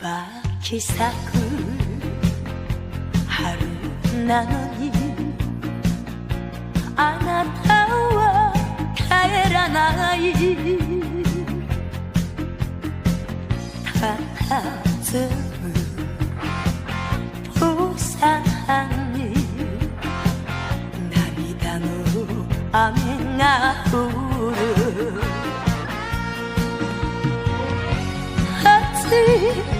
椿咲く春なのにあなたは帰らない。たたずむ父さんに涙の雨が降る see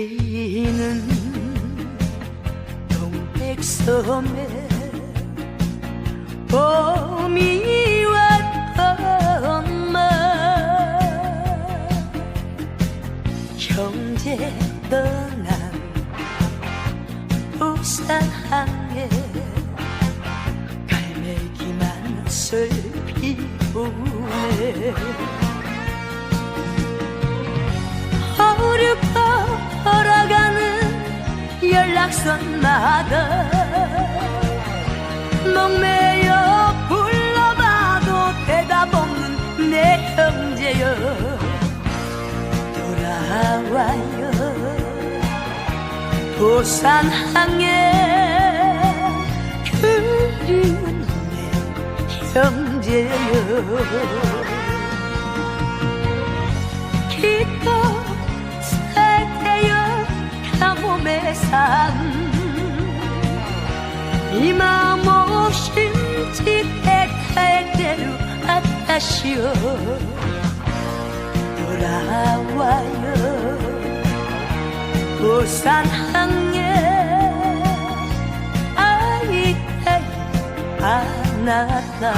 꽃 피는 동백섬에 봄이 왔건만 형제 떠난 부산항에 갈매기만 슬피우네. 어렵고 걸어가는 연락선마다 목매여 불러봐도 대답 없는 내 형제여 돌아와요. 부산항에 그리운 내 형제여 삶이 마음 없인 집에 대로 아타시오. 돌아와요. 부산항에 아이들이 하나다